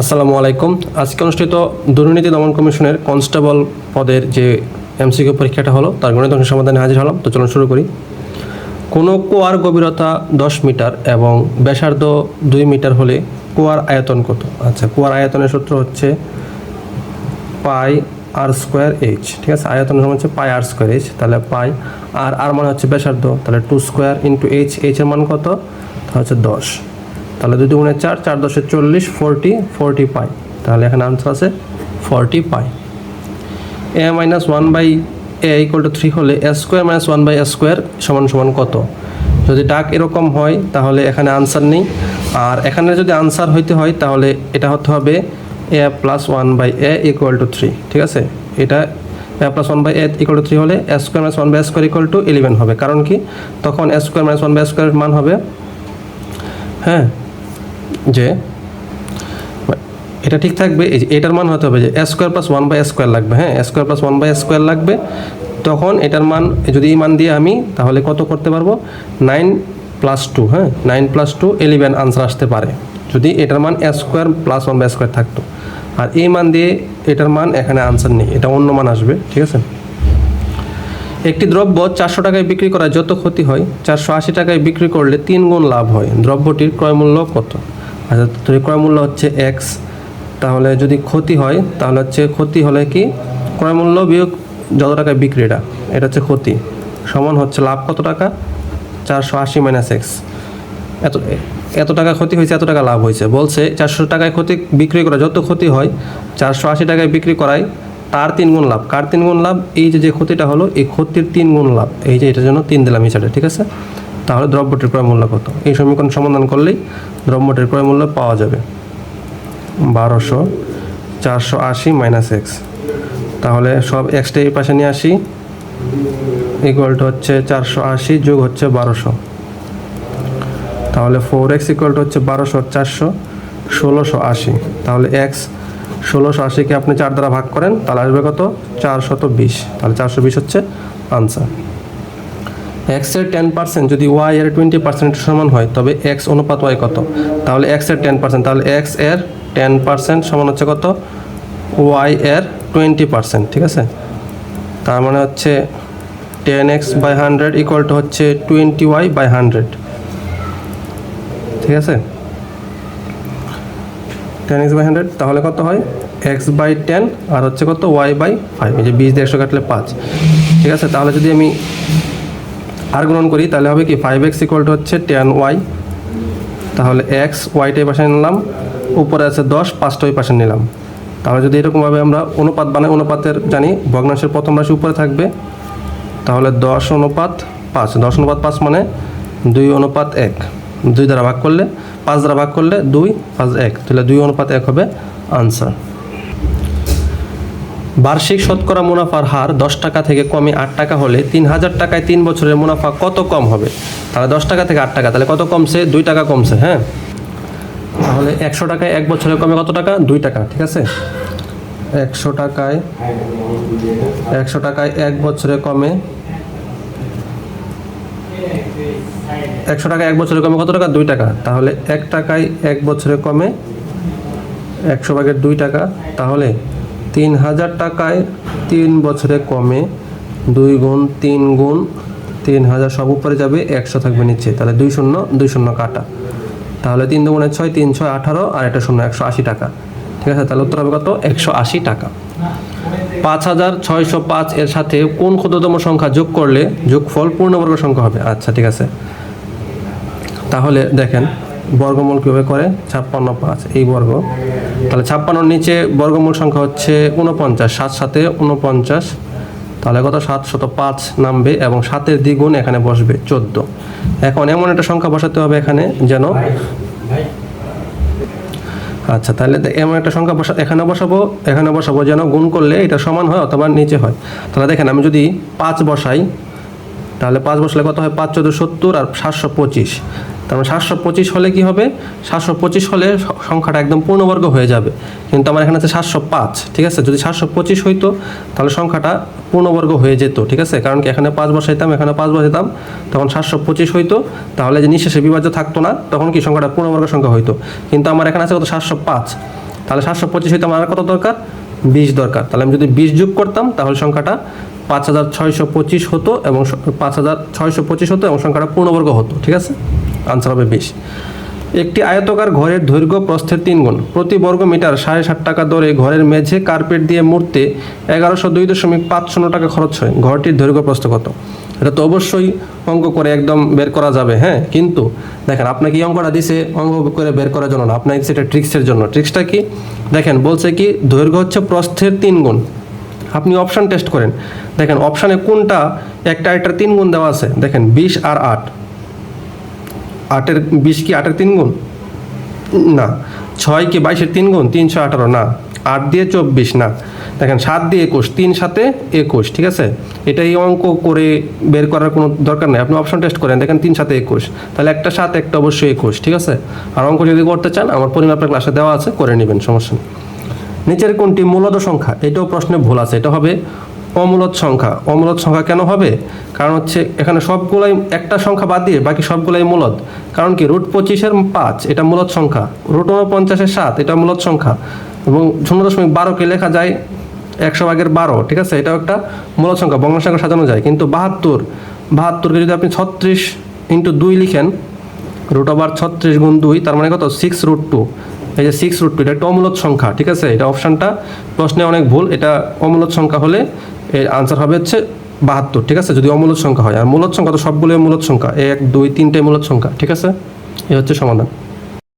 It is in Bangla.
আসসালামু আলাইকুম। আজকে অনুষ্ঠিত দুর্নীতি দমন কমিশনের কনস্টেবল পদের যে এমসিকিউ পরীক্ষাটা হলো, তার গণিত অংশ সমাধানে হাজির হলাম। তো চলুন শুরু করি। কোনো কোয়ার গভীরতা দশ মিটার এবং ব্যাসার্ধ দুই মিটার হলে কোয়ার আয়তন কত? আচ্ছা কোয়ার আয়তনের সূত্র হচ্ছে পাই আর স্কোয়ার এইচ, ঠিক আছে? আয়তন সমান হচ্ছে পাই আর স্কোয়ার এইচ, তাহলে পাই আর আর মানে হচ্ছে ব্যাসার্ধ, তাহলে টু স্কোয়ার ইন্টু এইচ এইচের মান কত? তাহলে হচ্ছে দশ। তাহলে দুই দুগুণে চার চার দশে চল্লিশ ফোরটি ফোরটি পাই তাহলে এখানে আনসার আছে forty pi a minus one by a equal to three হলে a square minus one by a square সমান সমান কত? যদি ডাক এরকম হয়, তাহলে এখানে আনসার নেই। আর এখানে যদি আনসার হইতে হয়, তাহলে এটা হতে হবে a plus one by a equal to three ঠিক আছে? এটা a plus one by a equal to three হলে a square minus one by square equal to eleven হবে। কারণ কি? তখন a square minus one by স্কোয়ারের মান হবে হ্যাঁ? যে, এটা ঠিক থাকবে, এই যে এটার মান হতে হবে যে a square plus one by square লাগবে হ্যাঁ? Square plus one by square লাগবে। তখন এটার মান, যদি এই মান দিয়ে আমি, তাহলে কত করতে পারব? নাইন প্লাস টু হ্যাঁ? Nine plus two eleven answer আসতে পারে। যদি এটার মান a square plus one by square থাকতো। আর এই মান দিয়ে এটার মান এখানে আনসার নেই, এটা অন্য মান আসবে, ঠিক আছে? একটি দ্রব্য চারশো টাকায় বিক্রি করা যত ক্ষতি হয়, চারশো আশি টাকায় বিক্রি করলে তিন গুণ লাভ হয়। দ্রব্যটির ক্রয় মূল্য কত? আচ্ছা তো এই ক্রয় মূল্য হচ্ছে এক্স তাহলে যদি ক্ষতি হয়, তাহলে হচ্ছে ক্ষতি হলে কি? ক্রয় মূল্য বিয়োগ যত টাকায় বিক্রিটা এটা হচ্ছে ক্ষতি। সমান হচ্ছে লাভ কত টাকা? চারশো আশি মাইনাস এক্স এত এত টাকা ক্ষতি হয়েছে, এত টাকা লাভ হয়েছে। বলছে চারশো টাকায় ক্ষতি বিক্রি করা, যত ক্ষতি হয়, চারশো আশি টাকায় বিক্রি করায় তার তিন গুণ লাভ। কার তিন গুণ লাভ? এই যে যে ক্ষতিটা হলো, এই ক্ষতির তিন গুণ লাভ। এই যে, এটার জন্য তিন দিলাম সাইডে ঠিক আছে? তাহলে দ্রব্যটির ক্রয় মূল্য কত? এই সমীকরণ সমাধান করলেই দ্রব্যটির ক্রয় মূল্য পাওয়া যাবে। বারোশো চারশো আশি মাইনাস এক্স তাহলে সব এক্সটা এই পাশে নিয়ে আসি। ইকুয়ালটা হচ্ছে চারশো আশি যোগ হচ্ছে বারোশো। তাহলে ফোর এক্স ইকুয়ালটা হচ্ছে বারোশো চারশো ষোলোশো আশি। তাহলে এক্স ষোলোশো আশিকে আপনি চার দ্বারা ভাগ করেন, তাহলে আসবে কত? চারশত বিশ। তাহলে চারশো বিশ হচ্ছে আনসার এক্সের টেন পার্সেন্ট যদি ওয়াই এর টোয়েন্টি পার্সেন্টের সমান হয়, তবে এক্স অনুপাত ওয়াই কত? তাহলে এক্সের টেন পার্সেন্ট তাহলে এক্সের টেন পার্সেন্ট সমান হচ্ছে কত? ওয়াই এর টোয়েন্টি পার্সেন্ট ঠিক আছে? তার মানে হচ্ছে ten x by hundred equal to হচ্ছে টোয়েন্টি ওয়াই বাই হান্ড্রেড ঠিক আছে? টেন এক্স বাই হান্ড্রেড তাহলে কত হয়? এক্স বাই টেন আর হচ্ছে কত? ওয়াই বাই ফাইভ এই যে বিশ দিয়ে একশো কাটলে পাঁচ, ঠিক আছে? তাহলে যদি আমি আর গ্রহণ করি, তাহলে হবে কি ফাইভ এক্স ইকুয়াল টু হচ্ছে টেন ওয়াই তাহলে এক্স ওয়াইটা এই পাশে নিলাম, উপরে আছে দশ, পাঁচটা ওই পাশে নিলাম। তাহলে যদি এরকমভাবে আমরা অনুপাত বানাই, অনুপাতের জানি ভগ্নাংশের প্রথম রাশি উপরে থাকবে, তাহলে দশ অনুপাত পাঁচ। দশ অনুপাত পাঁচ মানে দুই অনুপাত এক। দুই দ্বারা ভাগ করলে, পাঁচ দ্বারা ভাগ করলে দুই, পাঁচ এক। তাহলে দুই অনুপাত এক হবে আনসার। বার্ষিক শতকরা মুনাফার হার দশ টাকা থেকে কমে আট টাকা হলে তিন হাজার টাকায় তিন বছরের মুনাফা কত কম হবে? তাহলে দশ টাকা থেকে আট টাকা, তাহলে কত কমছে? দুই টাকা কমছে হ্যাঁ? তাহলে একশো টাকায় এক বছরে কমে কত টাকা? দুই টাকা, ঠিক আছে? একশো টাকায় একশো টাকায় এক বছরে কমে একশো টাকা এক বছরে কমে কত টাকা? দুই টাকা। তাহলে এক টাকায় এক বছরে কমে একশো ভাগের দুই টাকা, তাহলে তিন হাজার টাকায় তিন বছরে কমে দুই গুণ তিন গুণ তিন হাজার সব উপরে যাবে একশো থাকবে নিচে। তাহলে দুই শূন্য দুই শূন্য কাটা। তাহলে তিন দুগুণে ছয়, তিন ছয় আঠারো, আর একটা শূন্য একশো আশি টাকা। ঠিক আছে? তাহলে উত্তর হবে কত? একশো আশি টাকা। পাঁচ হাজার ছয়শো পাঁচ এর সাথে কোন ক্ষুদ্রতম সংখ্যা যোগ করলে যোগফল পূর্ণবর্গ সংখ্যা হবে? আচ্ছা ঠিক আছে। তাহলে দেখেন বর্গমূল কীভাবে করে? ছাপ্পান্ন পাঁচ, এই বর্গ। তাহলে ছাপ্পান্নর নিচে বর্গমূল সংখ্যা হচ্ছে উনপঞ্চাশ সাত সাথে উনপঞ্চাশ তাহলে কত? সাত শত পাঁচ নামবে এবং সাতের দ্বিগুণ এখানে বসবে চোদ্দ। এখন এমন একটা সংখ্যা বসাতে হবে এখানে যেন আচ্ছা তাহলে এমন একটা সংখ্যা বসা এখানে বসাবো এখানে বসাবো যেন গুণ করলে এটা সমান হয় অথবা নিচে হয়। তাহলে দেখেন, আমি যদি পাঁচ বসাই, তাহলে পাঁচ বসলে কত হয়? পাঁচ চোদ্দ সত্তর আর সাতশো পঁচিশ। তার মানে সাতশো পঁচিশ হলে কি হবে? সাতশো পঁচিশ হলে সংখ্যাটা একদম পূর্ণবর্গ হয়ে যাবে। কিন্তু আমার এখানে আছে সাতশো পাঁচ, ঠিক আছে? যদি সাতশো পঁচিশ হইতো, তাহলে সংখ্যাটা পূর্ণবর্গ হয়ে যেত, ঠিক আছে? কারণ কি, এখানে পাঁচ বসাইতাম, এখানে পাঁচ বসাইতাম, তখন সাতশো পঁচিশ হইতো, তাহলে যে নিঃশেষে বিভাজ্য থাকতো না, তখন কি সংখ্যাটা পূর্ণবর্গ সংখ্যা হইতো? কিন্তু আমার এখানে আছে কত? সাতশো পাঁচ। তাহলে সাতশো পঁচিশ হইতে আমার কত দরকার? বিশ দরকার। তাহলে আমি যদি বিশ যোগ করতাম, তাহলে সংখ্যাটা পাঁচ হাজার ছয়শো পঁচিশ হতো এবং পাঁচ হাজার ছয়শো পঁচিশ হতো এবং সংখ্যাটা পূর্ণবর্গ হতো, ঠিক আছে? আনসার হবে বিশ। একটি আয়তকার ঘরের দৈর্ঘ্য প্রস্থের তিন গুণ। প্রতি বর্গ মিটার সাড়ে ষাট টাকা দরে ঘরের মেঝে কার্পেট দিয়ে মুড়তে এগারোশো দুই দশমিক পাঁচ শূন্য টাকা খরচ হয়। ঘরটির দৈর্ঘ্য প্রস্থ কত? এটা তো অবশ্যই অঙ্ক করে একদম বের করা যাবে হ্যাঁ? কিন্তু দেখেন আপনাকে অঙ্কটা দিছে? অঙ্ক করে বের করার জন্য না। আপনাকে সেটা ট্রিক্সের জন্য। ট্রিক্সটা কি? দেখেন, বলছে কি, দৈর্ঘ্য হচ্ছে প্রস্থের তিন গুণ। আপনি অপশান টেস্ট করেন। দেখেন, অপশানে কোনটা, একটা এটার তিন গুণ দেওয়া আছে। দেখেন, বিশ আর আট। আটের বিশ কি আটের তিন গুণ? না। ছয় কি বাইশের তিন গুণ? তিনশো আঠারো। না। আট দিয়ে চব্বিশ, না। দেখেন, সাত দিয়ে একুশ, তিন সাথে একুশ, ঠিক আছে? এটা এই অঙ্ক করে বের করার কোনো দরকার নেই। আপনি অপশন টেস্ট করেন, দেখেন, তিন সাথে একুশ। তাহলে একটা সাত, একটা অবশ্যই একুশ, ঠিক আছে? আর অঙ্ক যদি করতে চান, আমার পরিমাপের ক্লাসে দেওয়া আছে, করে নেবেন, সমস্যা নিচের কোনটি মূলত সংখ্যা? এটাও প্রশ্নে ভুল আছে। এটা হবে অমূলদ সংখ্যা। অমূলত সংখ্যা কেন হবে? কারণ হচ্ছে এখানে সবগুলাই একটা সংখ্যা বাদ দিয়ে বাকি সবগুলাই মূলত কারণ কি? রুট পঁচিশের পাঁচ, এটা মূলত সংখ্যা। রুট উনপঞ্চাশের সাত, এটা মূলত সংখ্যা। এবং শূন্য দশমিক বারোকে লেখা যায় একশো ভাগের বারো, ঠিক আছে? এটাও একটা মূলত সংখ্যা বঙ্গ সংখ্যা সাজানো যায়। কিন্তু বাহাত্তর, বাহাত্তরকে যদি আপনি ছত্রিশ ইন্টু দুই লিখেন, রুট ওভার ছত্রিশ গুণ দুই, তার মানে কত? Six root two. এই যে সিক্স রুট টু, এটা একটা অমূলত সংখ্যা, ঠিক আছে? এটা অপশানটা প্রশ্নে অনেক ভুল। এটা অমূলত সংখ্যা হলে এর আনসার হবে হচ্ছে বাহাত্তর, ঠিক আছে? যদি অমূলদ সংখ্যা হয়, আর মূলত সংখ্যা তো সবগুলোই মূলত সংখ্যা। এক, দুই তিনটে মূলত সংখ্যা, ঠিক আছে? এ হচ্ছে সমাধান।